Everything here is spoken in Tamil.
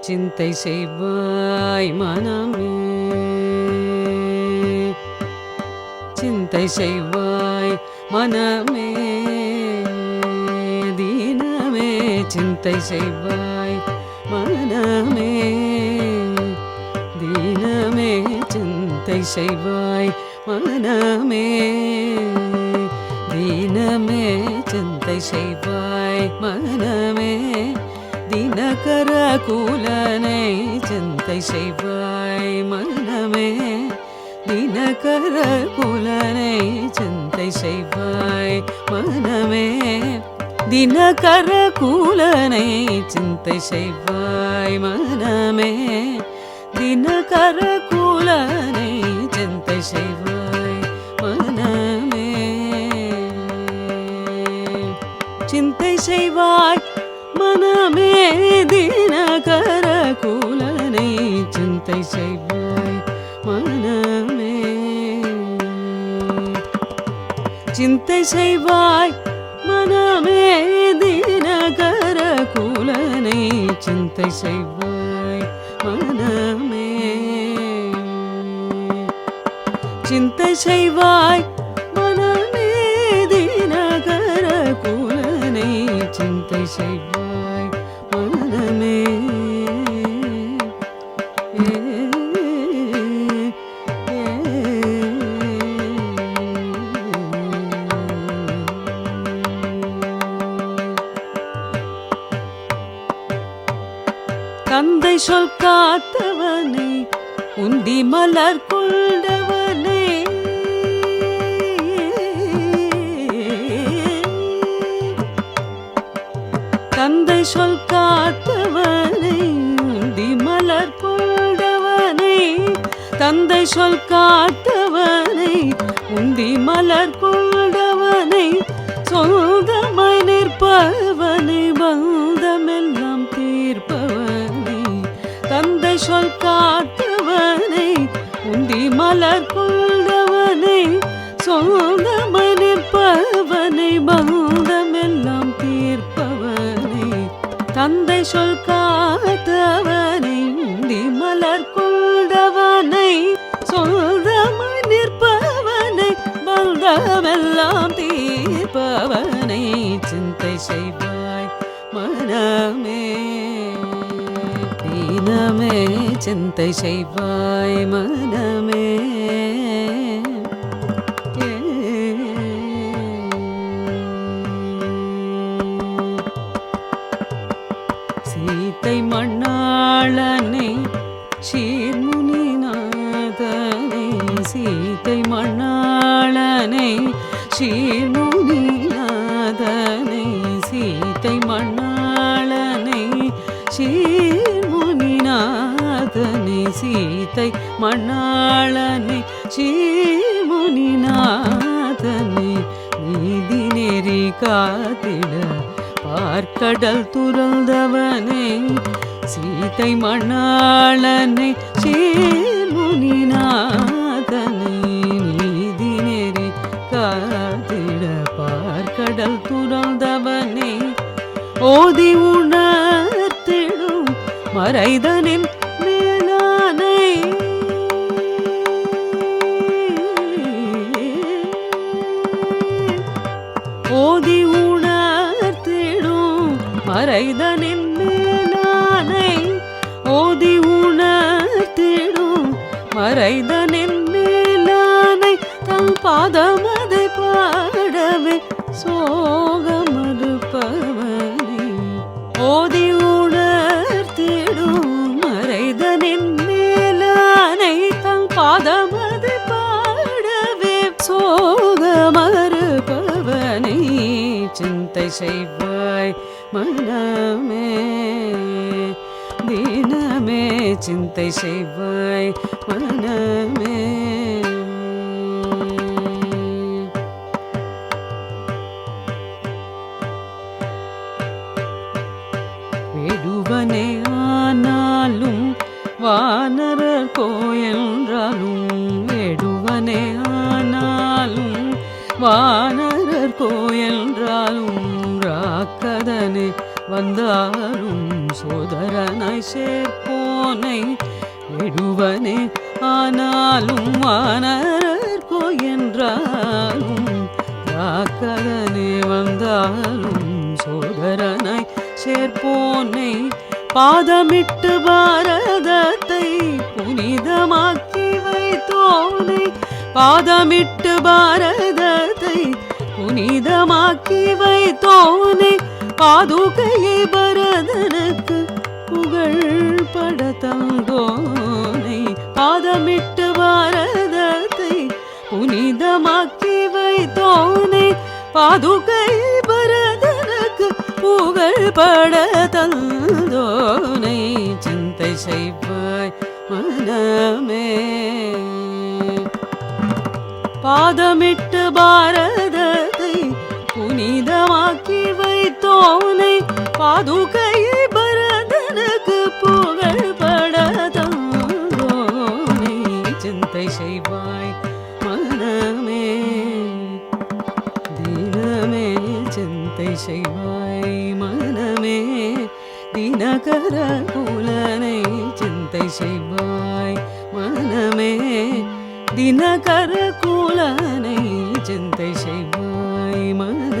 சிந்தை செய்வாய் மனமே. சிந்தை செய்வாய் மனமே. தீனமே சிந்தை செய்வாய் மனமே. தீனமே சிந்தை செய்வாய் மனமே. தீனமே சிந்தை செய்வாய் மனமே. தினகர கூலனை சிந்தை செய்வாய் மனமே தினகர கூலனை சிந்தை செய்வாய் மனமே தினகர கூலனை சிந்தை செய்வாய் மனமே தினகர கூலனை சிந்தை செய் சிந்தை செய்வாய் மனமே சிந்தை செய்வாய் மனமே தினகர கூலனை சிந்தை செய்வாய் மனமே. சிந்தை செய்வாய் தந்தை சொல் காத்தவனை உந்தி மலர் கொண்டவனே. தந்தை சொல் காத்தவனை உந்தி மலர் கொண்டவனை. தந்தை சொல் காத்தவனை உந்தி மலர் கொண்டவனை. சொந்தமாய் நிற்பவனை பந்தமெல்லாம் சொல் காத்தவனை உந்தி மலர் கொண்டவனை சொந்தமாய் நிற்பவனை பந்தமெல்லாம் தீர்ப்பவனை. தந்தை சொல் காத்தவனை உந்தி மலர் கொண்டவனை சொந்தமாய் நிற்பவனை பந்தமெல்லாம் தீர்ப்பவனை. சிந்தை செய்வன் மனமே சிந்தை செய்வாய் மனமே. சீத்தை மண்ணாளனை சீர்முனிநாதனை சீத்தை மண்ணாளனை சீர்முனிநாதனை சீத்தை மண்ணாளனை சீ சீத்தை மண்ணாளனை சீர்முனிநாதனை நீதி நெறி காத்திட பார்க்கடல் துறந்தவனே சீத்தை மணாளனை சீர்முனிநாதனை நீதி நெறி காத்திட பார்க்கடல் துறந்தவனே. ஓதி உணர்த்திடும் மறைதனின் உணர்த்திடும் மறைதனின் ஓதி உணர்த்திடும். மறைதனின் மேலானை தம் பாதமதை பாடவே சோகமறுப்பவனை ஓதி உணர்த்திடும். மறைதனின் மேலானை தம் பாதமதை பாடவே சோகமறுப்பவனை சிந்தை செய்வாய் மனமே தினமே சிந்தை செய்வாய் மனமே. வேடுவனே ஆனாலும் வானரர் கோயென்றாலும் வேடுவனே ஆனாலும் வானரர் கோயென்றாலும் ராக்கதனே வந்தாலும் சோதரனாய் சேர்ப்போனை விடுவனே ஆனாலும் வானர்கோ என்றாலும் காக்கதனே வந்தாலும் சோதரனாய் சேர்ப்போனை. பாதமிட்டு பாரதத்தை புனிதமாக்கி வைத்தோனை. பாதமிட்டு பாரதத்தை புனிதமாக்கி வைத்தோனே பாதுகையை பரதனுக்கு புகழ் பட தந்தோனை. பாதமிட்டு பாரதத்தை புனிதமாக்கி வைத்தோனே பாதுகையை பரதனுக்கு புகழ் பட தந்தோனை. சிந்தை செய்வாய் மனமே. பாதமிட்டு பாரத வைத்தோனை பாதுகை பரதனுக்கு புகழ் பட சிந்தை செய்வாய் மனமே தினமே சிந்தை செய்வாய் மனமே. தினகர குலனை சிந்தை செய்வாய் மனமே. தினகர குலனை சிந்தை செய்வாய் மன